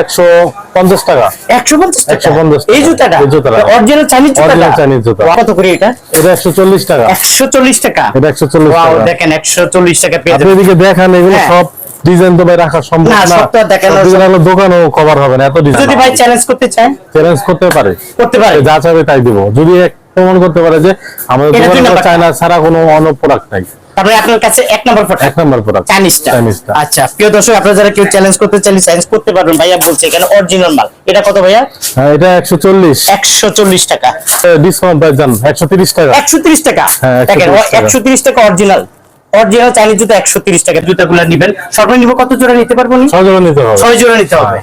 একশো পঞ্চাশ টাকা। একশো পঞ্চাশ টাকা? 150 এই জুতাটা? জুতাটা। অরিজিনাল চাইনিজ জুতাটা? Original জুতা। কত করে এটা? এটা একশো চল্লিশ টাকা। একশো চল্লিশ টাকা? এটা একশো চল্লিশ দেখেন একশো চল্লিশ টাকা পেয়ে আপনি এদিকে দেখান এগুলো হ্যাঁ। সব ডিজাইন তো ভাই রাখা সম্ভব না, দেখানো দোকানও কভার হবে না এত ডিজাইন যদি ভাই চ্যালেঞ্জ করতে চায়? চ্যালেঞ্জ করতে পারে। করতে পারে। যা চাবে তাই দিব। যদি এক প্রমাণ করতে পারে যে আমাদের দোকানে চায়না ছাড়া কোনো অন্য প্রোডাক্ট নাই। তারপরে আপনার কাছে এক নম্বর ফটো এক নম্বর প্রোডাক্ট চাইনিজটা। চাইনিজটা। আচ্ছা প্রিয় দর্শক আপনারা যারা কেউ চ্যালেঞ্জ করতে চাইলে চ্যালেঞ্জ করতে পারবেন। ভাইয়া বলছে এখানে অরিজিনাল মাল। এটা কত ভাইয়া? হ্যাঁ এটা একশো চল্লিশ। একশো চল্লিশ টাকা। ডিসকাউন্ট প্রাইস জান একশো তিরিশ টাকা। একশো তিরিশ টাকা? হ্যাঁ, 130 দেখেন টাকা। একশো তিরিশ টাকা অরিজিনাল অরিজিনাল চাইনিজ জুতো একশো তিরিশ টাকা। জুতাগুলো নিবেন। সর্বনিম্ন কত জোড়া নিতে পারব নি? ছয় জোড়া নিতে হবে। ছয় জোড়া নিতে হবে।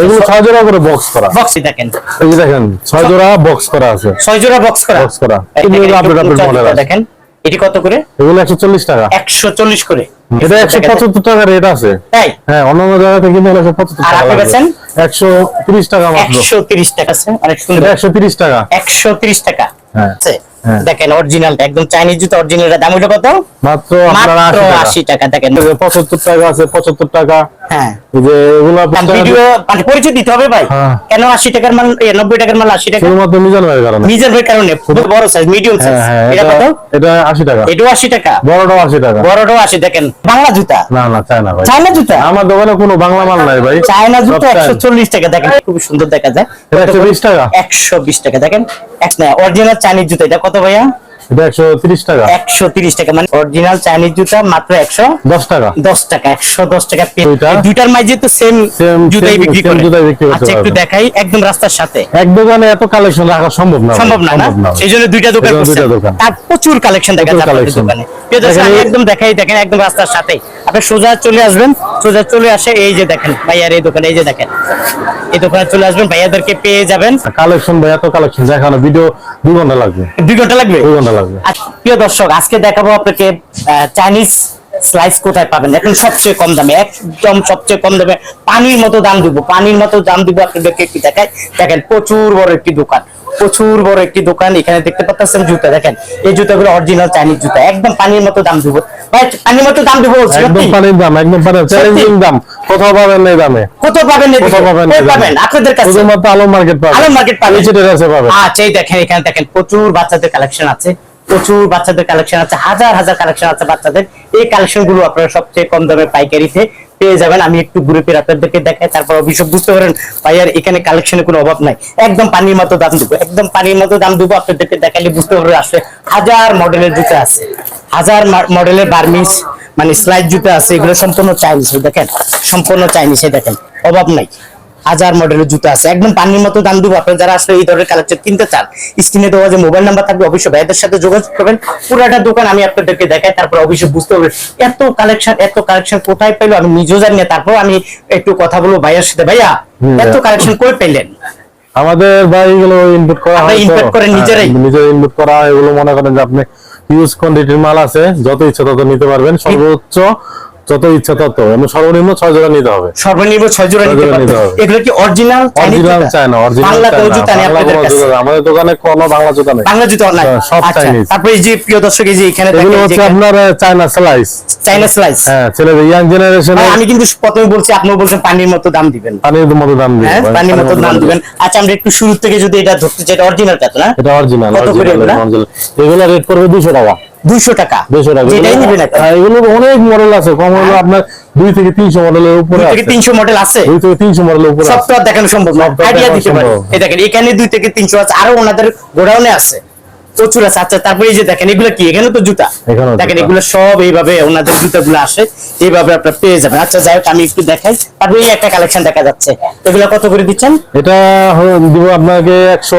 এগুলো ছয় জোড়া করে বক্স করা। বক্সে দেখেন। এই যে দেখেন ছয় জোড়া বক্স করা আছে। ছয় জোড়া বক্স করা। Box করা। এগুলো model জুতা আছে। দেখেন এটি কত করে? এগুলো একশো চল্লিশ টাকা। একশো চল্লিশ করে। এটা একশো পঁচাত্তর টাকা রেট আছে। তাই? হ্যাঁ অন্যান্য জায়গাতে কিন্তু একশো পঁচাত্তর আর টাকা আপনি বেচেন? একশো তিরিশ টাকা মাত্র। একশো তিরিশ টাকা আছে অনেক সুন্দর। এটা একশো তিরিশ টাকা। একশো তিরিশ টাকা। হ্যাঁ। হ্যাঁ। দেখেন অরিজিনাল একদম চাইনিজ জুতো অরিজিনাল দাম ওটা কত? মাত্র মাত্র আশি আশি টাকা দেখেন। টাকা পঁচাত্তর টাকা আছে পঁচাত্তর টাকা। হ্যাঁ। যে এগুলো ভিডিও মানে পরিচয় দিতে হবে ভাই। হ্যাঁ। কেন আশি টাকার মাল এ, নব্বই টাকার মাল আশি টাকা? শুধুমাত্র মিজান ভাইয়ের কারণে। ভাই কারণে। বড় সাইজ মিডিয়াম সাইজ এটা কত? এটা আশি টাকা। এটাও আশি টাকা। বড়টাও আশি টাকা। বড়টাও আশি দেখেন। বাংলা জুতা? না না চায় না ভাই। চায়না জুতা? আমার দোকানে কোনো বাংলা মাল নাই ভাই। চায়না জুতো সব একশো চায়না। চল্লিশ টাকা দেখেন। খুব সুন্দর দেখা যায়। এটা একশো বিশ টাকা। একশো বিশ টাকা দেখেন। এক না অরিজিনাল চাইনিজ জুতা এটা কত ভাইয়া এটা একশো তিরিশ টাকা। একশো তিরিশ টাকা। মানে অরিজিনাল চাইনিজ জুতা মাত্র একশো দশ টাকা। দশ টাকা একশো দশ টাকা পেয়ে দুইটা? এই দুইটার মাঝে তো সেম জুতাই বিক্রি করে জুতাই বিক্রি করতে আচ্ছা একটু দেখাই একদম রাস্তার সাথে। এক দোকানে এত কালেকশন রাখা সম্ভব না। সম্ভব না না? ভাই। এই জন্য দুইটা দোকান এই জন্য করছেন। দুইটা দোকান। তার প্রচুর কালেকশন দেখা যায় আপনাদের দোকানে। দেখেন আমি একদম দেখাই দেখেন একদম রাস্তার সাথে। আপনি সোজা চলে আসবেন সোজা চলে আসে এই যে দেখেন ভাইয়ার এই দোকানে এই যে দেখেন। এই দোকানে চলে আসবেন ভাইয়াদেরকে পেয়ে যাবেন। কালেকশন ভাই এত কালেকশন দেখানো ভিডিও দুই ঘণ্টা লাগবে। দুই ঘণ্টা লাগবে? ঘণ্টা আচ্ছা, প্রিয় দর্শক আজকে দেখাবো আপনাকে চাইনিজ স্লাইস কোথায় পাবেন? এখন সবচেয়ে কম দামে একদম সবচেয়ে কম দামে পানির মতো দাম দিব। পানির মতো দাম দিব আপনাদেরকে একটু দেখাই দেখেন প্রচুর বড় একটি দোকান প্রচুর বড় একটি দোকান। এখানে দেখতে পাচ্ছেন জুতা দেখেন এই জুতাগুলো অরিজিনাল চাইনিজ জুতা একদম পানির মতো দাম দিব। ভাই পানির মতো দাম দিব একদম পানির দাম একদম পানির চ্যালেঞ্জিং দাম কোথাও পাবেন না এই দামে। কত পাবেন এদিকে? কোথাও পাবেন না এই। পাবেন আপনাদের কাছে? শুধুমাত্র আলম মার্কেট পাবেন। আলম মার্কেট পাবেন। টেরাসে পাবেন। আচ্ছা এই দেখেন এখানে দেখেন প্রচুর বাচ্চাদের কালেকশন আছে। প্রচুর বাচ্চাদের কালেকশন আছে, হাজার হাজার কালেকশন আছে বাচ্চাদের। এই কালেকশনগুলো আপনারা সবচেয়ে কম দামে পাইকারিতে পেয়ে যাবেন। আমি একটু ঘুরে ফিরে আপনাদেরকে দেখাই, তারপর অভিযোগ বুঝতে পারেন? ভাইয়ার এখানে কালেকশনের কোনো অভাব নাই। একদম পানির মতো দাম দেবো, একদম পানির মতো দাম দেবো। আপনাদেরকে দেখালে বুঝতে পারবেন, আসলে হাজার মডেলের জুতো আছে। হাজার মডেলের বার্মিস মানে স্লাইড জুতো আছে, এগুলো সম্পূর্ণ চাইনিজ দেখেন? সম্পূর্ণ চাইনিজ দেখেন? অভাব নাই। হাজার মডেলের জুতো আছে। একদম পানির মতো দাম দিব। আপনারা যারা আসলে এই ধরনের কালেকশন কিনতে চান স্ক্রিনে দেওয়া যে মোবাইল নাম্বার থাকবে অবশ্যই ভাইদের সাথে যোগাযোগ করবেন। পুরাটা দোকান আমি আপনাদেরকে দেখাই তারপর অবশ্যই বুঝতে পারবেন এত কালেকশন এত কালেকশন কোথায় পেল আমি নিজেও জানি না। তারপর আমি একটু কথা বলব ভাইয়ের সাথে। ভাইয়া এত কালেকশন কই পাইলেন আমাদের ভাই এগুলো ইনপুট করা হয় তো। করে নিজেরাই? হ্যাঁ, নিজে ইনপুট করা হয়। এগুলো মনে করেন যে আপনি ইউজ কোয়ান্টিটির মাল আছে যত ইচ্ছা তত নিতে পারবেন। সর্বোচ্চ যত ইচ্ছা তত। সর্বনিম্ন ছয় জোড়া নিতে হবে। সর্বনিম্ন ছয় জোড়া নিতে হবে। এগুলো কি অরিজিনাল অরিজিনাল চায় না অরিজিনাল বাংলা আমাদের দোকানে কোনো বাংলা জুতা নেই। বাংলা জুতো নাই? হ্যাঁ, সব আচ্ছা Chinese। তারপরে এই যে প্রিয় দর্শক এই যে এখানে এগুলো হচ্ছে আপনার চায়না স্লাইস চাইনা স্লাইস হ্যাঁ ছেলেদের ইয়াং জেনারেশনে আমি কিন্তু প্রথমে বলছি আপনিও বলছেন পানির মতো দাম দিবেন। পানির মতো দাম দিবে হ্যাঁ পানির মতো দাম দিবেন। আচ্ছা আমরা একটু শুরু থেকে যদি এটা ধরতে চাই এটা অরিজিনাল কাজ না? এটা অরিজিনাল কত? অরিজিনাল এগুলো? রেট করবে দুশো টাকা। দুইশো টাকা। দুশো টাকা। যেটাই এগুলো- নিবেন হ্যাঁ, এগুলো অনেক মডেল আছে। কম হলো আপনার দুই থেকে তিনশো মডেলের উপরে দুই থেকে আছে। তিনশো মডেল আছে। দুই থেকে তিনশো মডেলের উপরে সব তো দেখানো সম্ভব না। আইডিয়া দিতে পারি। এই দেখেন এখানে দুই থেকে তিনশো আছে আরও ওনাদের গোডাউনে আছে। প্রচুর আছে। আচ্ছা তারপরে এই যে দেখেন এগুলো কি? এখানে তো জুতা। দেখেন। এগুলো সব এইভাবে ওনাদের জুতাগুলো আসে। এইভাবে আপনার পেয়ে যাবেন। আচ্ছা যাই হোক আমি একটু দেখাই। তারপরে এই একটা কালেকশন দেখা যাচ্ছে। এগুলো কত করে দিচ্ছেন? এটা দিব আপনাকে একশো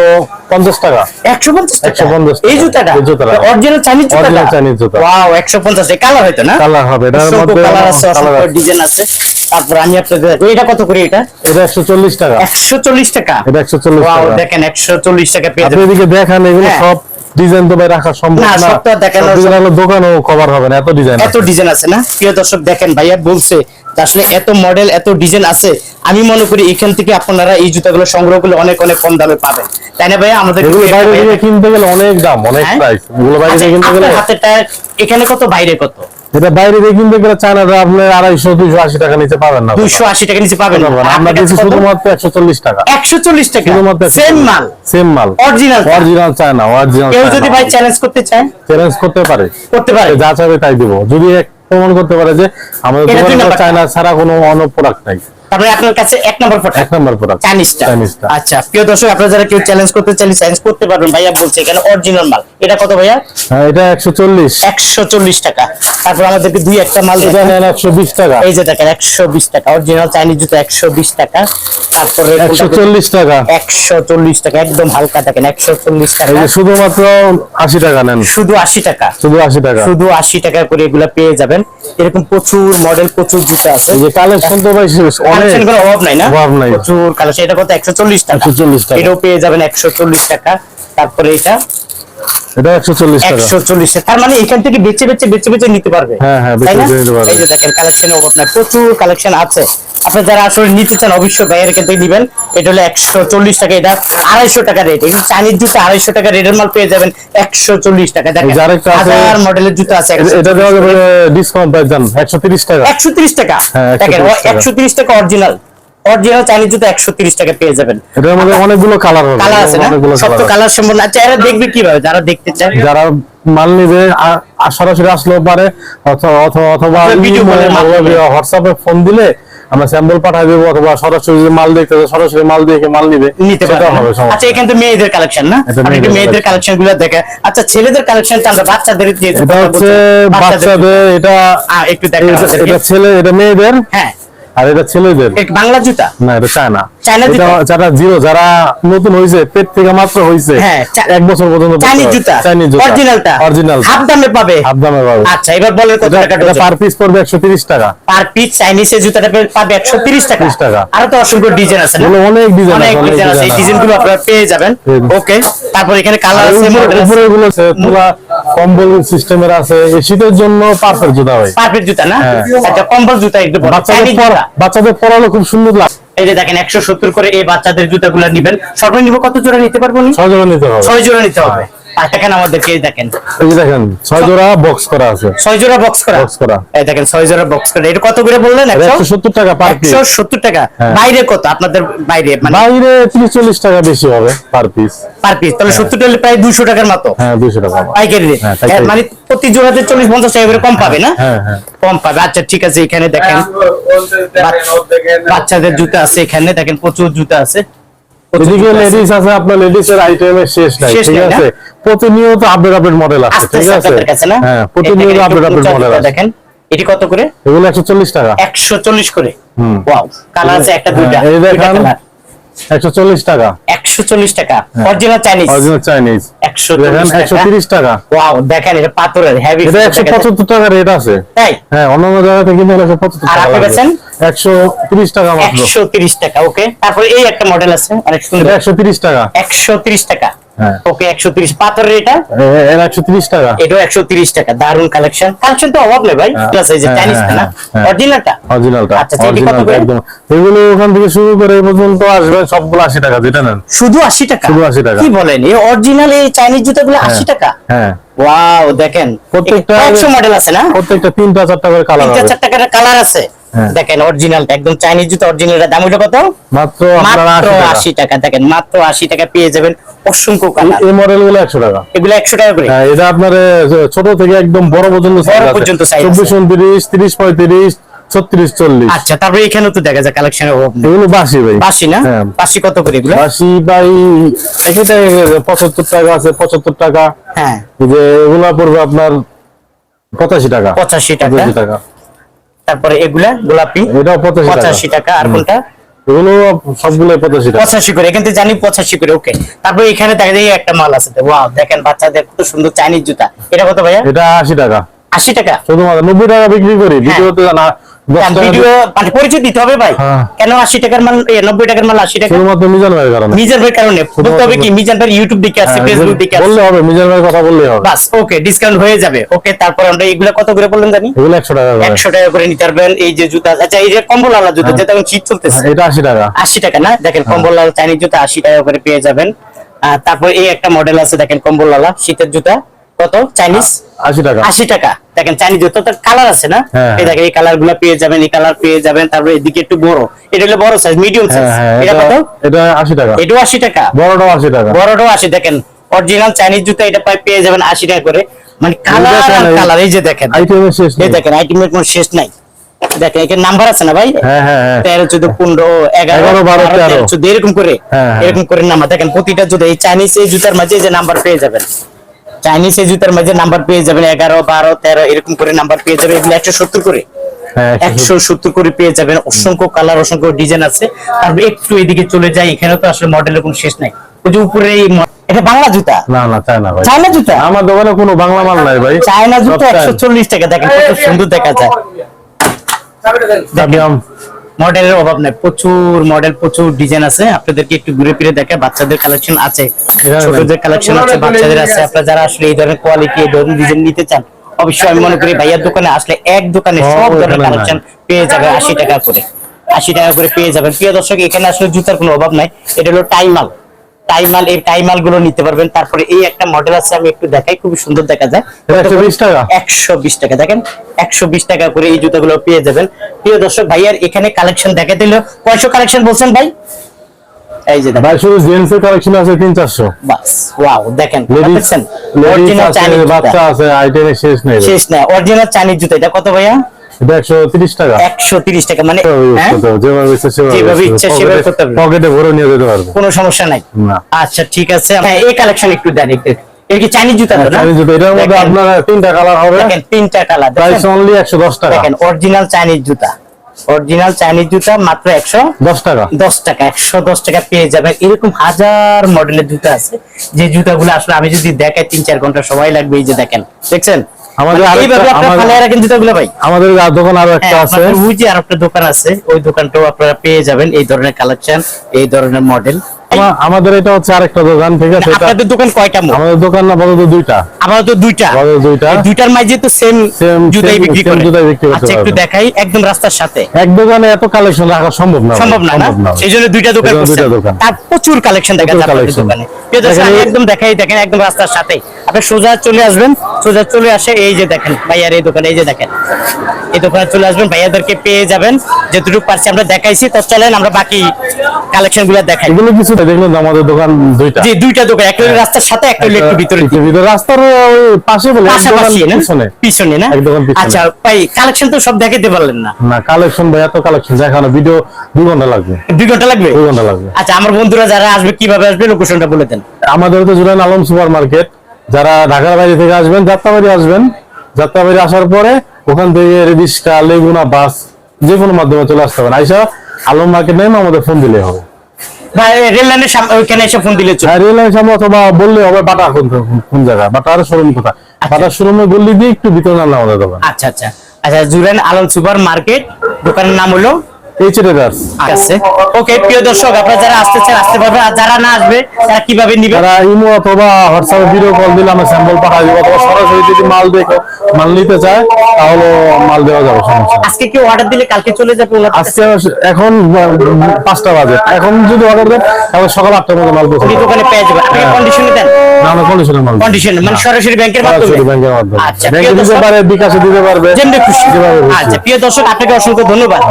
পঞ্চাশ টাকা। একশো পঞ্চাশ 150 টাকা। এই জুতাটা। অরিজিনাল চাইনিজ জুতা চাইনিজ জুতা। ওয়াও একশো পঞ্চাশ। কালার হয়তো না? কালার হবে। এটার মধ্যে কালার আছে অসংখ্য ডিজাইন আছে। তারপর আমি আপনাদের এটা কত করে এটা? এটা একশো চল্লিশ টাকা। একশো চল্লিশ টাকা? এটা একশো চল্লিশ ওয়াও টাকা। দেখেন একশো চল্লিশ টাকা পেয়ে আপনি যাবেন এদিকে দেখেন এগুলো হ্যাঁ। সব ডিজাইন তো ভাই রাখা সম্ভব না, সবটা দেখানো দোকানও কভার হবে না এত ডিজাইন এত ডিজাইন আছে না? প্রিয় দর্শক দেখেন ভাইয়া বলছে আসলে এত মডেল এত ডিজাইন আছে। আমি মনে করি এখান থেকে আপনারা এই জুতাগুলো সংগ্রহ করলে অনেক অনেক কম দামে পাবেন। তাই না ভাইয়া? আমাদের বাইরে কিনতে গেলে অনেক দাম অনেক হ্যাঁ? প্রাইস এগুলো বাইরে আচ্ছা, কিনতে গেলে হাতেরটা এখানে কত বাইরে কত? এটা বাইরে দিয়ে কিনতে গেলে চায়নাটা আপনি আড়াইশো দুইশো আশি টাকা নিচে পাবেন না। দুইশো আশি টাকা নিচে পাবেন না। আমরা দিচ্ছি শুধুমাত্র একশো চল্লিশ টাকা। একশো চল্লিশ টাকা? শুধুমাত্র সেম মাল? সেম মাল। অরিজিনাল অরিজিনাল চায়না অরিজিনাল কেউ যদি ভাই চ্যালেঞ্জ করতে চায়? চ্যালেঞ্জ করতে পারে। করতে পারে। যা চাবে তাই দিব। যদি প্রমাণ করতে পারে যে আমাদের চায়না ছাড়া কোনো অন্য প্রোডাক্ট নাই। তারপরে আপনার কাছে এক নম্বর এক নম্বর প্রোডাক্ট চাইনিজটা। আচ্ছা প্রিয় দর্শক আপনারা যারা কেউ চ্যালেঞ্জ করতে চাইলে চ্যালেঞ্জ করতে পারবেন ভাইয়া বলছে এখানে অরিজিনাল মাল। এটা কত ভাইয়া? হ্যাঁ এটা একশো চল্লিশ। একশো চল্লিশ টাকা। তারপর আমাদেরকে দুই একটা মাল এটা দেখান। নেন একশো বিশ টাকা। এই যে দেখেন একশো বিশ টাকা। অরিজিনাল চাইনিজ জুতো একশো বিশ টাকা। তারপরে একশো চল্লিশ টাকা। একশো চল্লিশ টাকা একদম হালকা দেখেন একশো চল্লিশ টাকা। এই শুধুমাত্র আশি টাকা নেন। শুধু আশি টাকা। শুধু আশি টাকা। শুধু আশি টাকা করে এগুলা পেয়ে যাবেন। এরকম প্রচুর মডেল প্রচুর জুতো আছে। এই যে কালেকশন তো ভাই কালেকশন কোনো অভাব নাই না? অভাব নাই। প্রচুর কালেকশন এটা কত? একশো চল্লিশ টাকা। 140 টাকা। এটাও পেয়ে যাবেন একশো চল্লিশ টাকা। তারপরে এটা এটা একশো চল্লিশ টাকা। একশো চল্লিশ। টাকা তার মানে এখান থেকে বেছে বেছে বেছে বেছে নিতে পারবে। হ্যাঁ, হ্যাঁ, তাই নিতে পারবে। এই যে দেখেন কালেকশনের অভাব নাই। প্রচুর কালেকশন আছে। আপনার যারা আসলে নিতে চান অবশ্যই ভাইয়ের থেকে নিবেন এটা হলো একশো চল্লিশ টাকা। এটা আড়াইশো টাকা রেট এগুলো চাইনিজ জুতো আড়াইশো টাকা রেটের মাল পেয়ে যাবেন। একশো চল্লিশ টাকা। দেখেন এই হাজার মডেলের জুতো আছে। এটা- দেওয়া যাবে ডিসকাউন্ট প্রাইস জান একশো তিরিশ টাকা। একশো তিরিশ টাকা। হ্যাঁ, দেখেন 130 একশো তিরিশ টাকা অরিজিনাল অরিজিনাল চাইনিজ জুতো একশো তিরিশ টাকা পেয়ে যাবেন। এটার মধ্যে অনেকগুলো কালার হবে কালার আছে না? সব তো কালার সম্বন্ধ আচ্ছা এরা দেখবে কীভাবে? যারা দেখতে চায়। যারা মাল নিবে সরাসরি আসলেও পারে অথবা অথবা। হোয়াটসঅ্যাপে ফোন দিলে আমরা স্যাম্পল পাঠাই দেবো অথবা সরাসরি মাল দেখতে সরাসরি মাল দেখে মাল নিবে। নিতে সমস্যা। আচ্ছা এখানে তো মেয়েদের কালেকশন না? আপনি মেয়েদের মেয়েদের কালেকশনগুলো দেখে। আচ্ছা ছেলেদের কালেকশনটা আমরা বাচ্চাদের দিয়ে এটা হচ্ছে বাচ্চাদের এটা একটু দেখেন এটা ছেলে এটা মেয়েদের? হ্যাঁ। আর এটা ছেলেদের? বাংলা জুতা? না এটা চায়না। চায়না জুতা? যারা জিরো যারা নতুন হয়েছে পেট থেকে মাত্র হয়েছে হ্যাঁ, এক বছর পর্যন্ত চাইনিজ জুতা? চাইনিজ জুতা। অরিজিনালটা অরিজিনাল হাফ দামে পাবে? হাফ দামে পাবে। আচ্ছা এবার বলেন কত টাকা এটা পার পিস পড়বে একশো তিরিশ টাকা। পার পিস চাইনিজের জুতাটা পাবে একশো তিরিশ টাকা। 30 টাকা। আরও তো অসংখ্য ডিজাইন আছে অনেক ডিজাইন আছে অনেক ডিজাইন আছে। এই আপনারা পেয়ে যাবেন। ওকে তারপর এখানে কালার আর আছে মডেল উপরে এগুলো আছে, পুরা কম্বল সিস্টেমের আছে শীতের জন্য পারফেক্ট জুতা হয়। পারফেক্ট জুতা না? হ্যাঁ। আচ্ছা কম্বল জুতা একটু বাচ্চাদের বাচ্চাদের পরালে খুব সুন্দর লাগে। এই যে দেখেন একশো সত্তর করে এই বাচ্চাদের জুতাগুলো নিবেন। সর্বনিম্ন কত জোড়া নিতে পারব নি? জোড়া নিতে হবে। ছয় জোড়া নিতে হবে। আর দেখেন আমাদেরকে এই দেখেন? এই যে দেখেন ছয় জোড়া বক্স করা আছে। ছয় জোড়া বক্স করা? বক্স করা। এই দেখেন ছয় জোড়া বক্স করা। এটা কত করে বললেন? এটা একশো? একশো সত্তর টাকা পার পিস একশো সত্তর টাকা। হ্যাঁ। বাইরে কত? আপনাদের বাইরে মানে? বাইরে ত্রিশ চল্লিশ টাকা বেশি হবে পার পিস পার পিস তাহলে সত্তর টাকা প্রায় দুশো টাকার মতো। হ্যাঁ টাকা পাইকারি রেট। হ্যাঁ। মানে প্রতি জোড়াতে টাকা করে কম পাবে না? হ্যাঁ হ্যাঁ। কম পাবে। আচ্ছা ঠিক আছে এখানে দেখেন। বাচ্চাদের জুতা আছে এখানে। দেখেন প্রচুর জুতা আছে। এদিকে লেডিস আছে আপনার লেডিস এর আইটেমের শেষ নাই ঠিক আছে? প্রতিনিয়ত আপডেট আপডেট মডেল আছে ঠিক আছে? হ্যাঁ প্রতিনিয়ত আপডেট আপডেট মডেল আছে। দেখেন এটি কত করে? এগুলো একশো চল্লিশ টাকা। একশো চল্লিশ করে। হুম। ওয়াও কালার আছে একটা দুইটা হ্যাঁ, এই দেখেন একশো চল্লিশ টাকা। একশো চল্লিশ টাকা। অরিজিনাল চাইনিজ অরিজিনাল চাইনিজ একশো দেখেন একশো তিরিশ টাকা। ওয়াও দেখেন এটা পাথরের হেভি এটা একশো পঁচাত্তর টাকা রেট আছে। তাই? হ্যাঁ অন্যান্য জায়গা থেকে কিন্তু একশো টাকা আর আপনি। বেচেন? একশো তিরিশ টাকা মাত্র। একশো তিরিশ টাকা ওকে তারপরে এই একটা মডেল আছে অনেক সুন্দর। একশো তিরিশ টাকা। একশো তিরিশ টাকা। ওকে একশো তিরিশ। পাথরের এটা? একশো তিরিশ টাকা। এটাও একশো তিরিশ টাকা। দারুণ কালেকশন কালেকশন তো অভাব নেই ভাই হ্যাঁ, প্লাস এই যে হ্যাঁ, চাইনিজ হ্যাঁ, না হ্যাঁ। অরিজিনালটা অরিজিনালটা আচ্ছা, করে? একদম। এগুলো ওখান থেকে শুরু করে পর্যন্ত আসবে সবগুলো আশি টাকা যেটা নেন। শুধু আশি টাকা? শুধু 80 টাকা। কি বলেন? এই অরিজিনাল এই চাইনিজ জুতাগুলো আশি টাকা? হ্যাঁ। ওয়াও দেখেন। প্রত্যেকটা- একশো মডেল আছে না? প্রত্যেকটা তিনটা চারটা করে কালার তিনটা হবে। চার টাকার কালার আছে। হ্যাঁ। দেখেন অরিজিনাল একদম চাইনিজ জুতো অরিজিনাল দাম কত? মাত্র মাত্র আশি টাকা। দেখেন মাত্র আশি টাকা পেয়ে যাবেন অসংখ্য কালার। এই মডেলগুলো একশো টাকা। এগুলো একশো টাকা করে। হ্যাঁ, এটা আপনার ছোট থেকে একদম বড় পর্যন্ত আছে। আচ্ছা তারপরে এখানেও তো দেখা যায় নেই। এগুলো বাসি ভাই। বাসি না? হ্যাঁ। বাসি কত করে এগুলো? বাসি ভাই এখানে পঁচাত্তর টাকা আছে পঁচাত্তর টাকা। হ্যাঁ। যে এগুলা পড়বে আপনার পঁচাশি টাকা। পঁচাশি টাকা। পঁচাশি টাকা। তারপরে এগুলা গোলাপি এটা পঁচাশি টাকা। আর কোনটা? এগুলো সবগুলো পঁচাশি টাকা। পঁচাশি করে। এখান থেকে জানি পঁচাশি করে। ওকে তারপরে এখানে দেখা যায় একটা মাল আছে। ওয়াও দেখেন বাচ্চাদের কত সুন্দর চাইনিজ জুতা। এটা কত ভাইয়া? এটা আশি টাকা। আশি টাকা? শুধুমাত্র নব্বই টাকা বিক্রি করি। দ্বিতীয়ত না ভিডিও মানে পরিচয় দিতে হবে ভাই। হ্যাঁ। কেন আশি টাকার মাল নব্বই টাকার মাল আশি টাকা শুধুমাত্র মিজান ভাইয়ের কারণে। মিজান ভাই কারণে বলতে হবে কি মিজান। ভাই ইউটিউব দেখে আসছে হ্যাঁ, ফেসবুক দেখে আসছে বললে হবে মিজান ভাইয়ের কথা বললেই হবে। বাস ওকে ডিসকাউন্ট হয়ে যাবে। ওকে তারপর আমরা এগুলা কত করে বললেন জানি? এগুলো টাকা করে। একশো টাকা করে নিতে পারবেন। এই যে জুতা আচ্ছা এই যে কম্বল আলা জুতা যেটা এখন শীত চলতেছে। হ্যাঁ, এটা টাকা। না? দেখেন কম্বল আলা চাইনিজ জুতা আশি টাকা করে পেয়ে যাবেন। তারপর এই একটা মডেল আছে দেখেন কম্বল আলা শীতের জুতা। কত? চাইনিজ? আশি টাকা। আশি টাকা। দেখেন চাইনিজ জুতো তো কালার আছে না? হ্যাঁ। এই দেখেন এই কালারগুলা পেয়ে যাবেন এই কালার পেয়ে যাবেন তারপরে এদিকে একটু বড়। এটা হলো বড় সাইজ মিডিয়াম সাইজ এটা এটা কত? এটা আশি টাকা। এটাও আশি টাকা। বড়টাও আশি টাকা। বড়টাও আশি দেখেন অরিজিনাল চাইনিজ জুতো এটা প্রায় পেয়ে যাবেন আশি টাকা করে। মানে কালার আর কালার এই যে দেখেন। আইটেমের শেষ এই নেই। দেখেন আইটেমের কোনো শেষ নাই। দেখেন এখানে নাম্বার আছে না ভাই? হ্যাঁ হ্যাঁ হ্যাঁ। তেরো চোদ্দ পনেরো এগারো এগারো, বারো, তেরো। চোদ্দ এরকম করে। হ্যাঁ, হ্যাঁ। এরকম করে নাম্বার। দেখেন প্রতিটা জুতো এই চাইনিজ এই জুতার মাঝে যে নাম্বার পেয়ে যাবেন। চাইনিজ এই জুতার মাঝে নাম্বার পেয়ে যাবেন এগারো বারো তেরো এরকম করে নাম্বার পেয়ে যাবেন এগুলো একশো সত্তর করে। হ্যাঁ একশো সত্তর। করে পেয়ে যাবেন। অসংখ্য কালার অসংখ্য ডিজাইন আছে। তারপর একটু এদিকে চলে যায় এখানে তো আসলে মডেলের কোনো শেষ নাই। ওই যে উপরে এই এটা বাংলা জুতা? না না চায় না ভাই। চায়না জুতা? আমার দোকানে কোনো বাংলা মাল নাই ভাই। চায়না জুতা সব একশো চল্লিশ টাকা দেখেন কত সুন্দর দেখা যায়। চায়না। মডেলের অভাব নাই। প্রচুর মডেল প্রচুর ডিজাইন আছে। আপনাদেরকে একটু ঘুরে ফিরে দেখে বাচ্চাদের কালেকশন আছে। ছোটদের কালেকশন আছে বাচ্চাদের আছে। আপনারা যারা আসলে এই ধরনের কোয়ালিটি এই ধরনের ডিজাইন নিতে চান অবশ্যই আমি মনে করি ভাইয়ার দোকানে আসলে এক দোকানে সব ধরনের কালেকশন পেয়ে যাবে আশি টাকা করে। আশি টাকা করে পেয়ে যাবেন। প্রিয় দর্শক এখানে আসলে জুতার কোনো অভাব নাই। এটা হলো টাইমাল। টাইমাল এই টাইমালগুলো নিতে পারবেন। তারপরে এই একটা মডেল আছে আমি একটু দেখাই খুব সুন্দর দেখা যায়। এটা 120 টাকা? একশো বিশ টাকা দেখেন একশো বিশ টাকা করে এই জুতাগুলো পেয়ে যাবেন। প্রিয় দর্শক ভাইয়ার এখানে কালেকশন দেখা দিল। কয়শো কালেকশন বলছেন ভাই? এই যে ভাই শুধু জেন্টস এর কালেকশন আছে তিন চারশো। বাস ওয়াও দেখেন দেখছেন লেডিস অরিজিনাল চাইনিজ বাচ্চা আছে আইটেমের শেষ নেই। শেষ না অরিজিনাল চাইনিজ জুতা এটা কত ভাইয়া? এটা একশো তিরিশ টাকা। একশো তিরিশ টাকা মানে হ্যাঁ? যেভাবে ইচ্ছা সেভাবে যেভাবে ইচ্ছা সেভাবে করতে পারবে। পকেটে ভরে নিয়ে যেতে পারবে। কোনো সমস্যা নাই। আচ্ছা ঠিক আছে। হ্যাঁ এই কালেকশন একটু দেন একটু এর কি চাইনিজ জুতা তো না? চাইনিজ জুতো। এটার মধ্যে আপনার তিনটা কালার হবে। দেখেন তিনটা কালার প্রাইস অনলি একশো দশ টাকা। দেখেন অরিজিনাল চাইনিজ জুতা। অরিজিনাল চাইনিজ জুতা মাত্র একশো দশ টাকা। দশ টাকা একশো দশ টাকা পেয়ে যাবেন। এরকম হাজার মডেলের জুতা আছে। যে জুতাগুলো আসলে আমি যদি দেখাই তিন চার ঘণ্টা সময় লাগবে এই যে দেখেন। দেখছেন? আমাদের মানে আরেকটা- এইভাবে আপনারা আমাদের- ভাই। আর দোকান আরও একটা হ্যাঁ, আছে। ওই যে আরেকটা দোকান আছে ওই দোকানটাও আপনারা পেয়ে যাবেন। এই ধরনের কালেকশন এই ধরনের মডেল আমাদের এটা হচ্ছে আরেকটা দোকান ঠিক আছে? আপনাদের দোকান কয়টা মোট আমাদের দোকান না বলতো দুইটা। আমাদের তো দুইটা? আমাদের দুইটা। দুইটার মাঝে তো সেম Same- জুতাই বিক্রি করে। জুতাই বিক্রি করতে আচ্ছা। একটু দেখাই একদম রাস্তার সাথে। এক দোকানে এত কালেকশন রাখা সম্ভব না সম্ভব না ভাই। দুইটা দোকান করছেন দুইটা দোকান। তার প্রচুর কালেকশন দেখা যায় আপনাদের দোকানে। একদম দেখাই দেখেন একদম রাস্তার সাথে। আপনি সোজা চলে আসবেন সোজা চলে আসে এই যে দেখেন ভাইয়ার এই দোকানে এই যে দেখেন। এই দোকানে চলে আসবেন ভাইয়াদেরকে পেয়ে যাবেন। যেটুকু পারছি আমরা দেখাইছি তো চলেন আমরা বাকি কালেকশনগুলো দেখাই। এগুলো কিছু না, দেখলেন আমাদের দোকান দুইটা। যে দুইটা দোকান একটা রাস্তার সাথে একটা একটু ভিতরে ভিতরে রাস্তার ওই পাশে বলে পিছনে। পিছনে না? এক দোকান পিছনে। আচ্ছা ভাই কালেকশন তো সব দেখাতে পারলেন না। না কালেকশন ভাই এত কালেকশন দেখানো ভিডিও দুই ঘণ্টা লাগবে। দুই ঘণ্টা লাগবে? দুই ঘণ্টা লাগবে। আচ্ছা আমার বন্ধুরা যারা আসবে কীভাবে আসবে লোকেশনটা বলে দেন। আমাদের তো জুলাইন আলম সুপার মার্কেট যারা ঢাকার বাইরে থেকে আসবেন যাত্রাবাড়ি আসবেন। যাত্রাবাড়ি আসার পরে ওখান থেকে রিক্সা লেগুনা বাস যে কোনো মাধ্যমে চলে আসতে পারেন। আইসা আলম মার্কেট নেমে আমাদের ফোন দিলে হবে। রেল লাইনের সামনে ওইখানে এসে ফোন দিলে হ্যাঁ রেল লাইন সামনে অথবা বললে হবে বাটা কোন কোন জায়গা? বাটার শোরুম কোথায়? বাটার শোরুমে বললি দিয়ে একটু ভিতরে নামলে দোকান। আচ্ছা আচ্ছা। আচ্ছা জুরেন আলম সুপার মার্কেট। দোকানের নাম হলো এইচ আছে। ওকে প্রিয় দর্শক আপনারা যারা আসতে চান আসতে পারবেন। আর যারা না আসবে তারা কীভাবে নিবে? যারা ইমো অথবা হোয়াটসঅ্যাপে ভিডিও কল দিলে আমরা স্যাম্পল পাঠাই দিব অথবা সরাসরি যদি মাল দেখো মাল নিতে চায় তাহলে মাল দেওয়া যাবে সমস্যা আজকে অর্ডার দিলে কালকে চলে যাবে আজকে এখন বাজে। এখন যদি অর্ডার দেন তাহলে সকাল মধ্যে মাল পৌঁছে উনি দোকানে পেয়ে যাবে আপনি। কন্ডিশনে দেন। না না কন্ডিশনের মাল কন্ডিশন মানে সরাসরি ব্যাংকের মাধ্যমে। সরাসরি ব্যাংকের মাধ্যমে। আচ্ছা ব্যাংকে দিতে পারে বিকাশে দিতে পারবে। যেমনি খুশি। যেভাবে আচ্ছা প্রিয় দর্শক আপনাকে অসংখ্য ধন্যবাদ।